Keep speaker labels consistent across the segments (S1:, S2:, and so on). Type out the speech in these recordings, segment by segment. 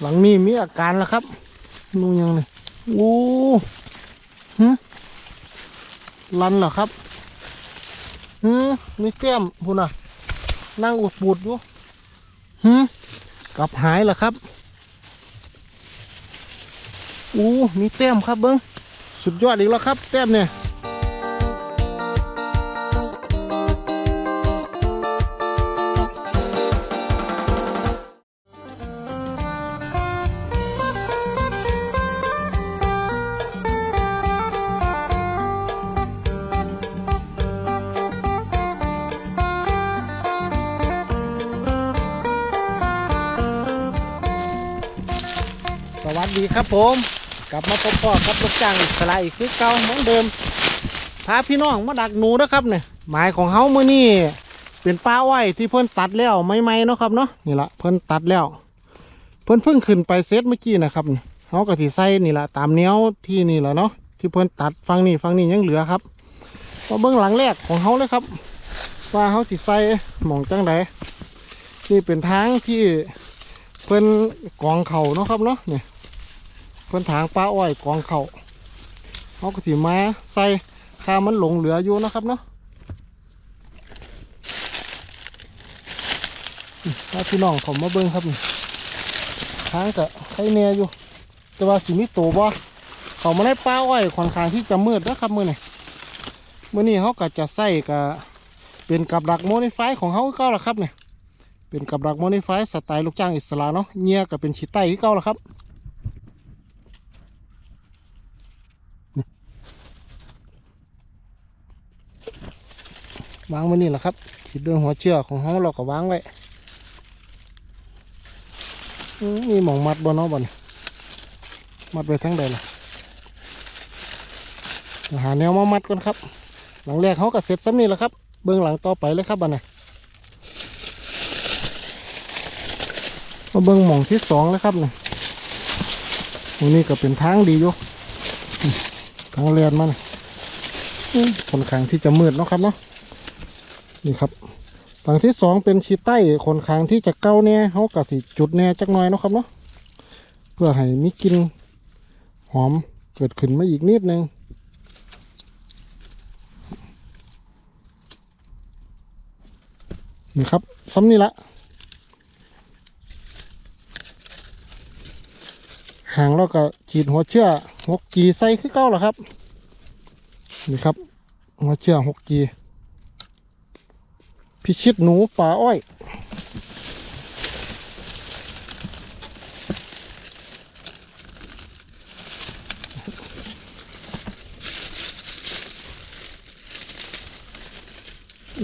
S1: หลังนี้มีอาการแล้วครับนูยังเลยโอ้หึลันเหรอครับหืมมีแก้มพูน่ะ นั่งอุดปูดอยู่หืมกลับหายเหรอครับโอ้มีแต้มครับเบิ้งสุดยอดอีกแล้วครับ แต้มเนี่ย วัสดีครับผม กลับมาพบพ่อกับลูกจ้างอิสระอีกคือเก่าเหมือนเดิมพาพี่น้องมาดักหนูนะครับเนี่ยหมายของเฮามื่อนี้เป็นป้าอ้อยที่เพิ่นตัดแล้วไม่ไม่เนาะครับเนาะนี่ละเพิ่นตัดแล้ว เพิ่นเพิ่งขึ้นไปเซตเมื่อกี้นะครับเฮาก็สิใส่นี่ละตามแนวที่นี่แหละเนาะที่เพิ่นตัดฟังนี่ฟังนี่ยังเหลือครับมาเบื้องหลังแรกของเฮาเลยครับ ว่าเฮาสิใส่หมองจังไดนี่เป็นทางที่เพิ่นกองเข่าเนาะครับเนาะเนี่ย พิ่นถางปลาอ้อยกองเขาเขาก็สิมาใส่ข้ามันหลงเหลืออยู่นะครับเนาะถ้าพี่น้องเขามาเบิ่งครับนี่ทางกับไข่แหน่อยู่ แต่ว่าสิมีโตบ่เขามาได้ปลาอ้อยค่อนข้างที่จะมืดนะครับมือนี้มื้อนี้เขาก็จะใส่กับเป็นกับดักโมนิฟายของเขาเก่าละครับเนี่ยเป็นกับดักโมนิฟายสไตล์ลูกจ้างอิสระเนาะเงียก็เป็นชีไต้คือเก่าละครับ วางไว้นี่แหละครับขีดด้วยหัวเชือกของเขาเราก็วางไว้มีหมองมัดบนเนาะบนมัดไปทั้งใดล่ะหาแนวมามัดก่อนครับ หลังแรกเขาก็เสร็จซ้ำนี่แหละครับ เบื้องหลังต่อไปเลยครับบันนี้มาเบื้องหมองที่สองเลยครับนี่ตรงนี้ก็เป็นทางดีอยู่ทางเรียนมันอืมค่อนข้างที่จะมืดเนาะครับเนาะ นี่ครับหลังที่สองเป็นชีใต้ขนคางที่จะเก้าแน่เขากะสิจุดแน่จักหน่อยเนาะครับเนาะเพื่อให้มีกลิ่นหอมเกิดขึ้นมาอีกนิดนึงนี่ครับซ้ำนี่ละหางเราก็ฉีดหัวเชื่อหกจีใส่คือเก้าหรอครับ นี่ครับ หัวเชื่อหกจี พิชิตหนูป่าอ้อย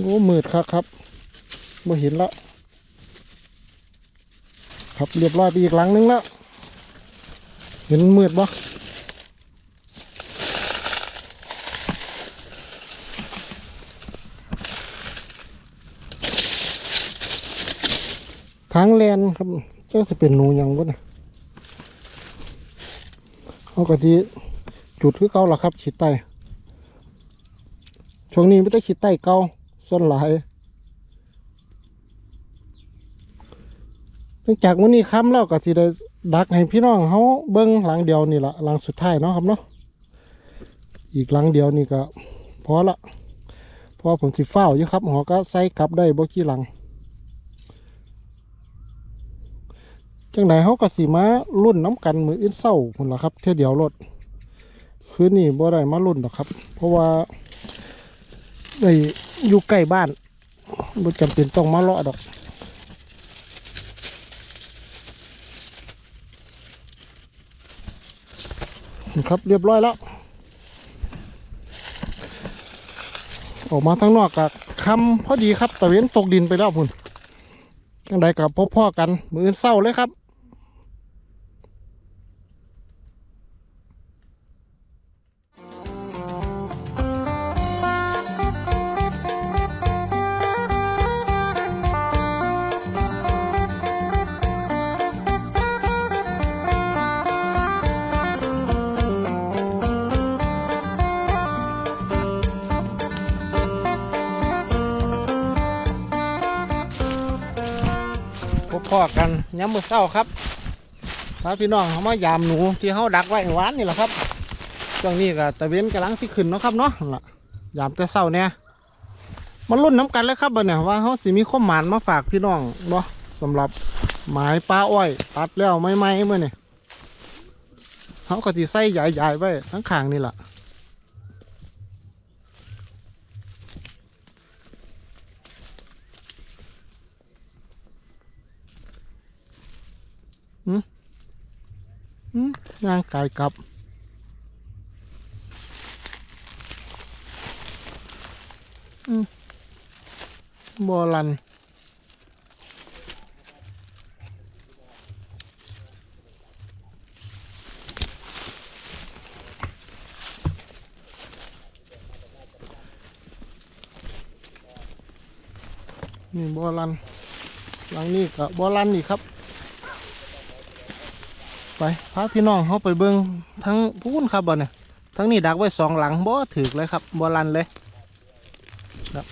S1: โอ้มืดครับครับมาเห็นแล้วครับเรียบร้อยไปอีกหลังนึงแล้ว เห็นมืดปะ ทางแลนครับเจ้าจะเป็นหนูยังวะเนี่ยเขากะทิจุดคือเก่าล่ะครับขีดไตช่วงนี้ไม่ได้ขีดไตเก่าส่วนหลายเนื่องจากวันนี้ค้ำแล้วก็สิได้ดักให้พี่น้องเขาเบิ้งหลังเดียวนี่แหละหลังสุดท้ายเนาะครับเนาะอีกหลังเดียวนี่ก็พอละพอผมสิเฝ้าอยู่ครับหอก็ใส่กลับได้บ่กี่หลัง จังไหนเขาก็สิมารุ่นน้ำกันมืออื่นเศร้าคนละครับเท่าเดียวรถคืนนี้บ่ได้มารุ่นหรอกครับ เพราะว่าได้อยู่ใกล้บ้านบ่จำเป็นต้องมาเลาะดอกนะครับเรียบร้อยแล้ว ออกมาทางนอกกับคำพอดีครับตะเวนตกดินไปแล้วพุ่นจังใดกับพบพ่อกัน มืออนเศร้าเลยครับ พ่อกันย้ำมือเศร้าครับพาพี่น้องเขามายามหนูที่เขาดักไว้หวานนี่แหละครับช่วงนี้ก็ตะเวนกำลังที่ขึ้นเนาะครับเนาะล่ะยามแต่เศร้าเนี่ยมันรุ่นน้ำกันเลยครับบัดเนี่ยว่าเขาสิมีข้อมหมานมาฝากพี่น้องเนาะสำหรับหมายปลาอ้อย ตัดแล้วไม่ไม่เมื่อนี่เขาก็สิใส่ใหญ่ๆไว้ทั้งขางนี่แหละ อืมย่างไก่กลับ อืมบอลันนี่บอลันหลังนี้กับบอลันนี่ครับ ไปพาพี่น้องเขาไปเบิงทั้งพูนครับบ่เนี่ยทั้งนี้ดักไว้สองหลังบ่ถือเลยครับบ่ลันเลยครับ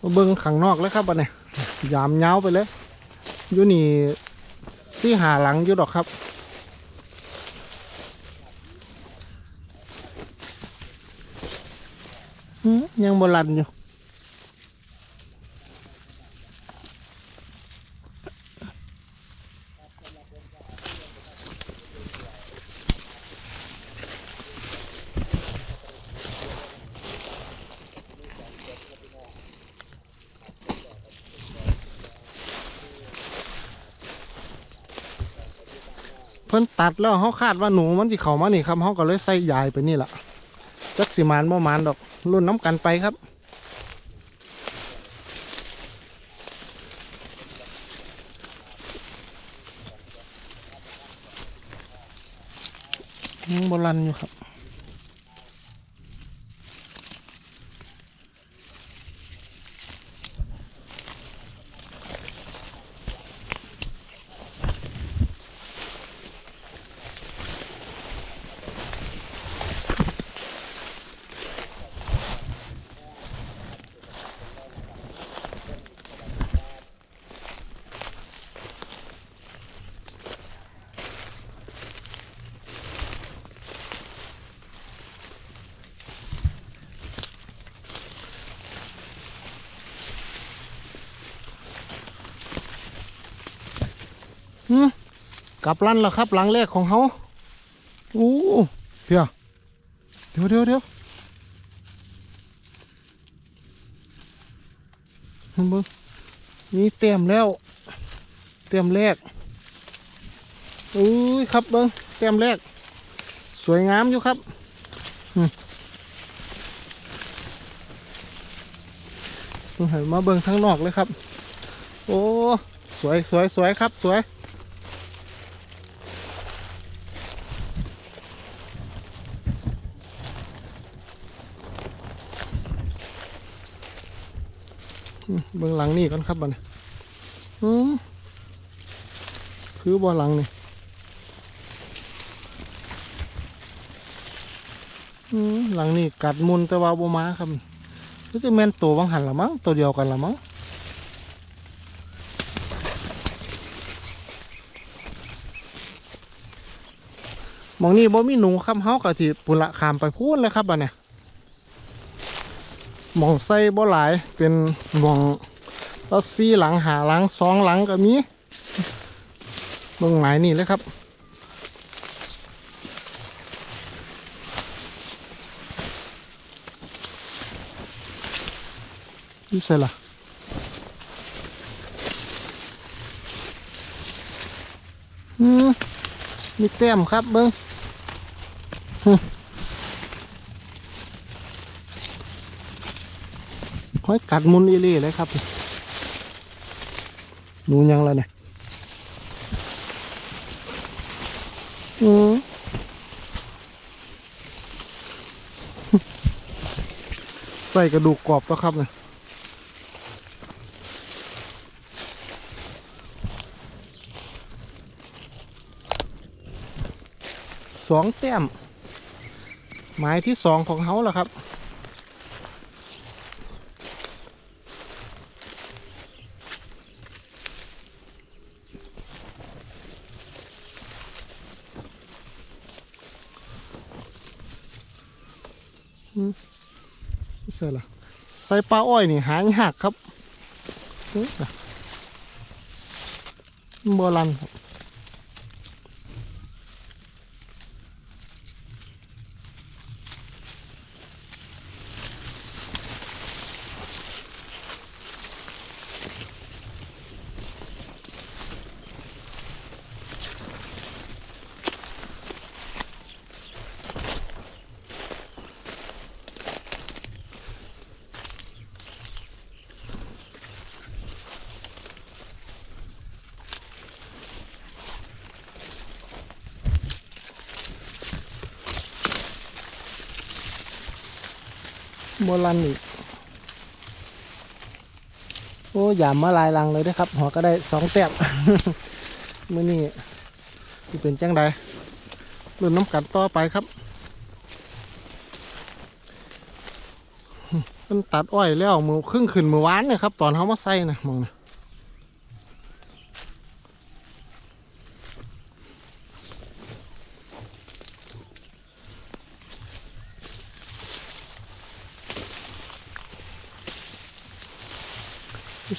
S1: มาเบิงขังนอกเลยครับบ่เนี่ยยามเงาไปเลยอยู่นี่สี่หาหลังอยู่ดอกครับยังบ่ลันอยู่ พิ่นตัดแล้วเขาคาดว่าหนูมันจะเข้ามานี่ครับเขาก็เลยใส่ยายไปนี่แหละจักสิมานบ่มานดอกรุ่นน้ำกันไปครับ ยังโบราณอยู่ครับ หืม กลับลั่นแล้วครับ หลังแรกของเขาอู้เพียเดี๋ยวเดี๋ยวเดี๋ยวเบิ่งนี่เต็มแล้ว เต็มแรกอุ้ยครับเบิ้งเต็มแรก สวยงามอยู่ครับอืมเพิ่งหันมาเบิ้งข้างนอกเลยครับ โอ้ สวยสวยสวยครับ สวย เบื้องหลังนี่ก่อนครับบัดนอืมคือบ่หลังนี่อืมหลังนี่กัดมุนแต่ว่าบ่มาครับก็จะแม่นตัวบางหันละมั้งตัวเดียวกันละมั้งหมองนี่บ่มีหนูครับเฮากะสิปุระขามไปพูนเลยครับบัดเนี่ยห มองไส้บ่หลาย เป็นหมองแล้วซีหลังหาหลังสองหลังก็มีเบิ่งหมายนี่เลยครับนี่ใช่ล่ะอืมมีแต้มครับเบิ้งฮึห้ อยกัดมุนอีหลี่เลยครับนูยังแล้วเนี่ยอืมใส่กระดูกกรอบแล้วครับเนี่ยสองแต้ม หมายที่สองของเขาแล้วครับ ใส่ละใส่ปลาอ้อยนี่หายหักครับเอ้ยน่ะโบราณครับ โบราณอีก โอ้ยามมาหลายลังเลยนะครับ หัวก็ได้สองแต้มมื่อนี้ที่เป็นจังใดรุ่นน้ำกัดต่อไปครับมันตัดอ้อยแล้วมือครึ่งขึ้นมือวานเนี่ยครับ ตอนเขามาใส่นะมองนะ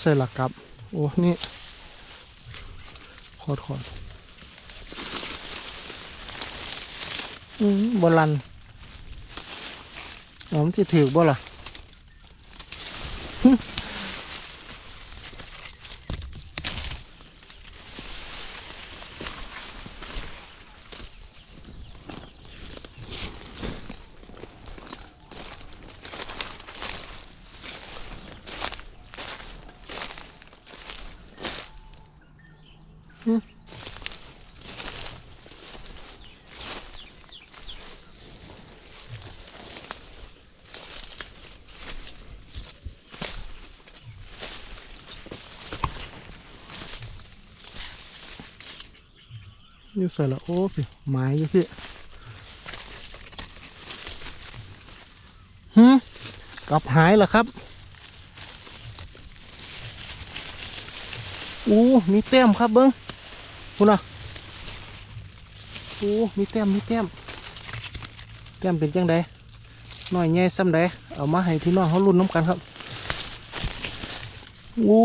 S1: ใส่หลักกับ โอ้ นี่ขอดขอดอืมบอลันอ๋อมนที่ถือบ่ล่ะ นี่ใส่ละโอ้พี่ไม้อยู่พี่ฮึกลับหายเหรอครับอู้มีแต้มครับเบิ้งคุณอะอู้มีแต้มมีแต้มแต้มเป็นจังไดน้อยแง่ซ้ำใดเอามาให้พี่น้องเขารุ่นน้ำกันครับอู้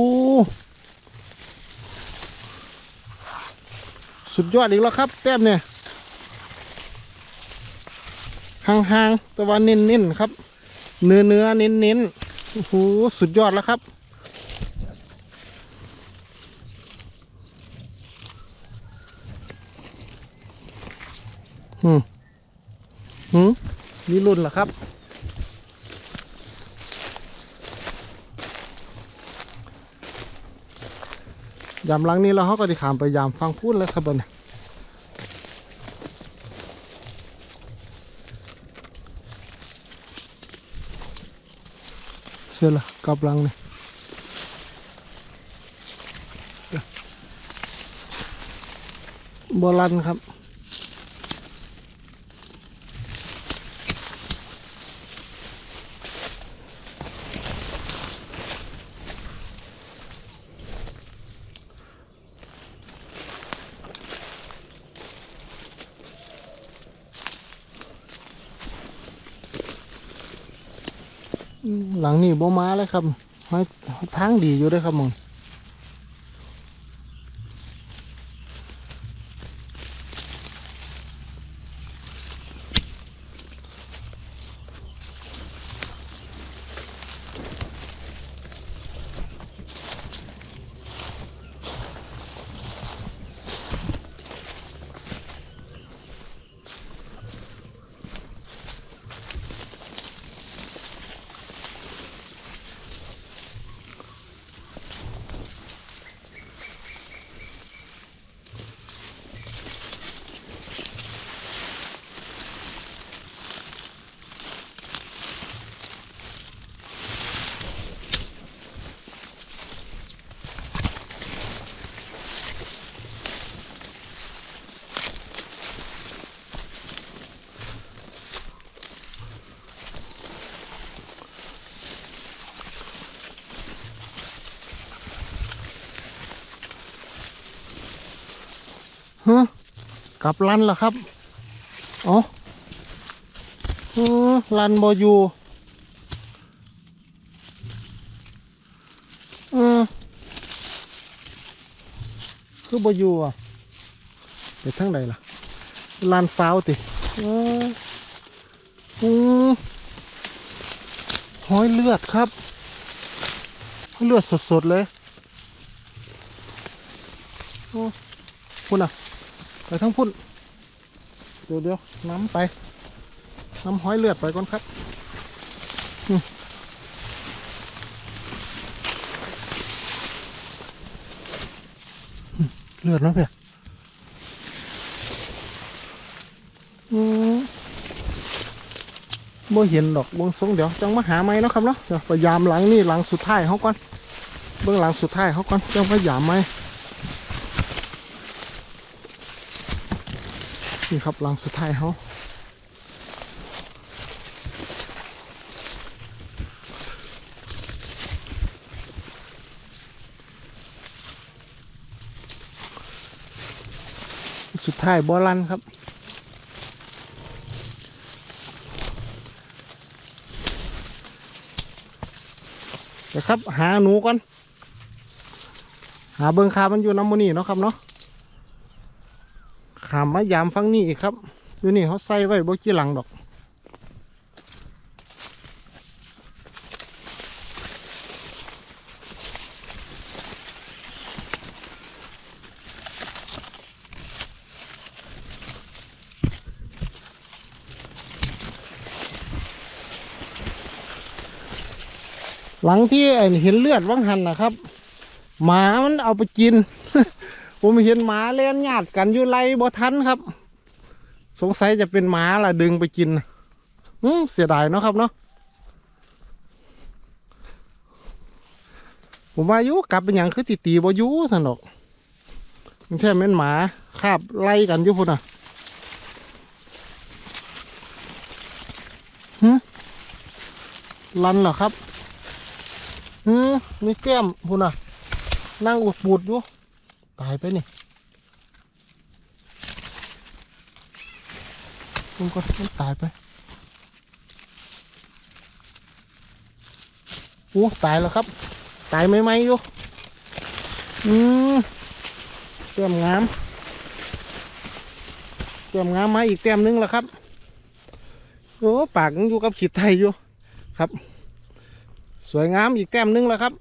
S1: สุดยอดอีกแล้วครับ แต้มเนี่ยห่างๆแต่ว่าเน้นๆครับ เนื้อเนื้อๆเน้นๆโอ้โหสุดยอดแล้วครับ อืมหืมนี่รุ่นเหรอครับ ยามหลังนี้เราเขาก็จะขามไปยามฟังพูดแล้วครับบดนเสือละกลับหลังนี่โบราณครับ นี่บ่มาแล้วครับหอยทางดีอยู่ด้วยครับมึง ฮะกลับลันเหรอครับอ๋อลันบอยู่อือคือบอยู่อะไปทางใดล่ะลานฟ้าวติอืออือหอยเลือดครับหอยเลือดสดๆเลยโอ้พุ่นอะ ไปทั้งพุ่นเดี๋ยวเดี๋ยวน้ำไปน้ำห้อยเลือดไปก่อนครับเลือดนะเพี่ยอืมบ่เห็นดอกบงทรงเดี๋ยวจังมาหาไหมเนาะครับเนาะเดี๋ยวพยายามหลังนี่หลังสุดท้ายเขาก่อนเบื้องหลังสุดท้ายเขาก่อนจังพยายามไหม นี่ครับหลังสุดท้ายเขาสุดท้ายบอลันครับเดี๋ยวครับ หาหนูก่อน หาเบิงคามันอยู่น้ำมันนี่เนาะครับเนาะ ขามมายามฟังนี่อีกครับอยู่นี่เขาใส่ไว้บ่กี่หลังดอก หลังที่เห็นเลือดว่างหันนะครับ หมามันเอาไปกิน ผมเห็นหมาเล่นญาติกันอยู่ไรบ่ทันครับ สงสัยจะเป็นหมาล่ะดึงไปกินอืมเสียดายเนาะครับเนาะผมว่ายุกลับเป็นอย่างคือติตีบ่ยุสนอกมันแค่เป็นหมาคาบไล่กันอยู่พุ่นอะหึลันเหรอครับหืมมีแก้มพุ่นอะ นั่งอุดปูดอยู่ ตายไปนี่มันก็มันตายไป โอ้ ตายแล้วครับ ตายไม่ไหมอยู่ อืมแต้มงามแต้มงามมาอีกแต้มหนึงแล้วครับ โอ้ ปากยังอยู่กับขีดไทยอยู่ ครับ สวยงามอีกแต้มหนึงแล้วครับ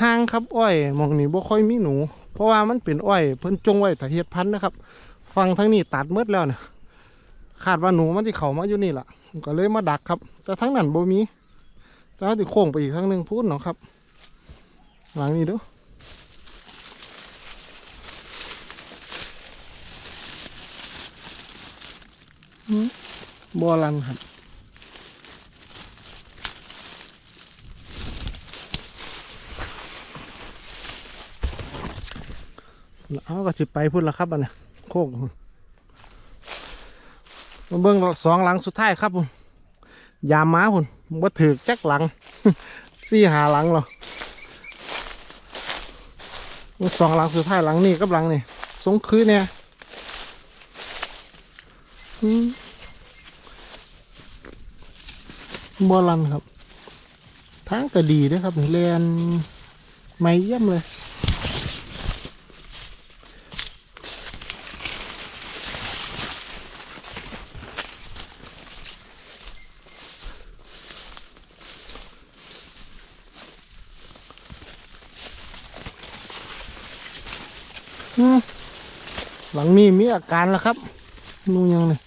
S1: ห้างครับอ้อยมองนี้บ่ค่อยมีหนู เพราะว่ามันเป็นอ้อยเพิ่นจงไว้แต่เฮ็ดพันธุ์นะครับ ฟังทั้งนี้ตัดหมดแล้วเนี่ยคาดว่าหนูมันที่เขามาอยู่นี่แหละก็เลยมาดักครับ แต่ทั้งนั้นบ่มีแต่ว่าติโค้งไปอีกทั้งหนึ่งพูดเนาะครับ หลังนี้ดูบัวลันครับ เอาก็สิไปพุ่นละครับอันนี้โคกพุ่นมาเบิ้งสองหลังสุดท้ายครับพุ่นยามม้าพุ่นบ่ถือจักหลังสี่หาหลังหรอสองหลังสุดท้ายหลังนี้กับหลังนี่สงคือเนี่ยอืมบัวลันครับ ทางก็ดีด้วยครับเรียนไม่เยี่ยมเลย นี่มีอาการแล้วครับนูยังเลย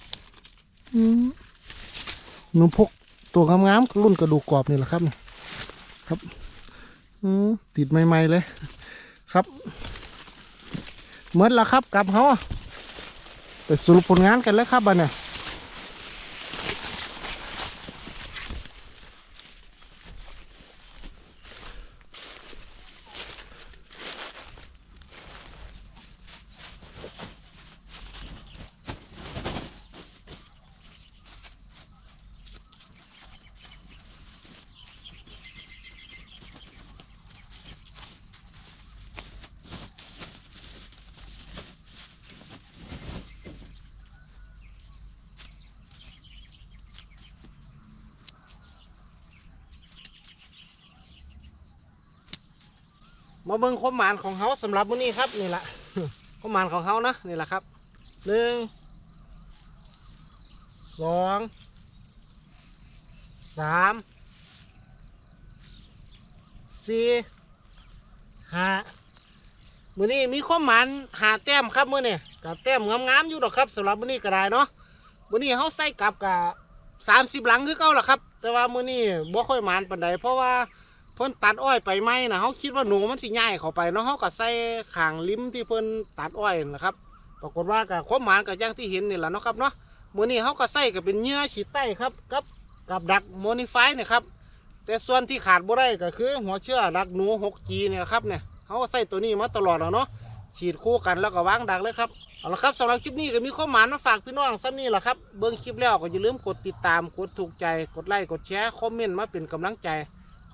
S1: นูพกตัวงามๆรุ่นกระดูกกรอบนี่แหละครับครับอติดใหม่ๆเลย ครับเมื่อแล้วครับกลับเขาไปสรุปผลงานกันเลยครับบ้านเนี่ย มาเบิ่งความหมานของเขาสำหรับมื้อนี้ครับนี่แหละความหมานของเขานะนี่แหละครับหนึ่งสองสามสี่ห้ามื้อนี้มีความหมานหาแต้มครับมื้อนี้กับแต้มงามๆอยู่ดอกครับสำหรับมื้อนี้ก็ได้เนาะมื้อนี้เขาใส่กลับกับสามสิบหลังคือเก่าล่ะครับ แต่ว่ามื้อนี้บ่ค่อยหมานปานใดเพราะว่า เพิ่นตัดอ้อยไปไหมนะเขาคิดว่าหนูมันสิง่ายเข้าไปเนาะเขาก็ใส่ขางลิ้มที่เพิ่นตัดอ้อยนะครับ ปรากฏว่ากับความหมานกับอย่างที่เห็นนี่แหละเนาะครับเนาะมือนี้เขาก็ใส่ก็เป็นเหยื่อฉีดไต้ครับกับกับดักโมนิฟายเนี่ยครับ แต่ส่วนที่ขาดบ่ได้ก็คือ หัวเชื้อดักหนู 6G เนี่ยครับเนี่ยเขาก็ใส่ตัวนี้มาตลอดแล้วเนาะฉีดคู่กันแล้วก็วางดักเลยครับเอาละครับสำหรับคลิปนี้ก็มีข้อหมานมาฝากพี่น้องซ้ำนี่แหละครับเบิ่งคลิปแล้วก็อย่าลืมกดติดตามกดถูกใจกดไลค์กดแชร์คอมเมนต์มาเป็นกำลังใจ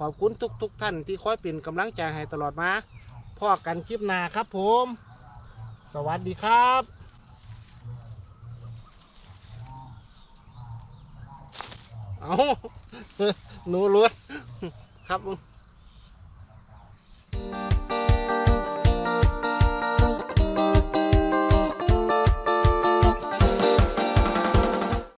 S1: ขอบคุณทุกทท่านที่คอยเป็นกำลังใจให้ตลอดมาพอกันคลิปหน้าครับผม สวัสดีครับเอาหนูรุดครับ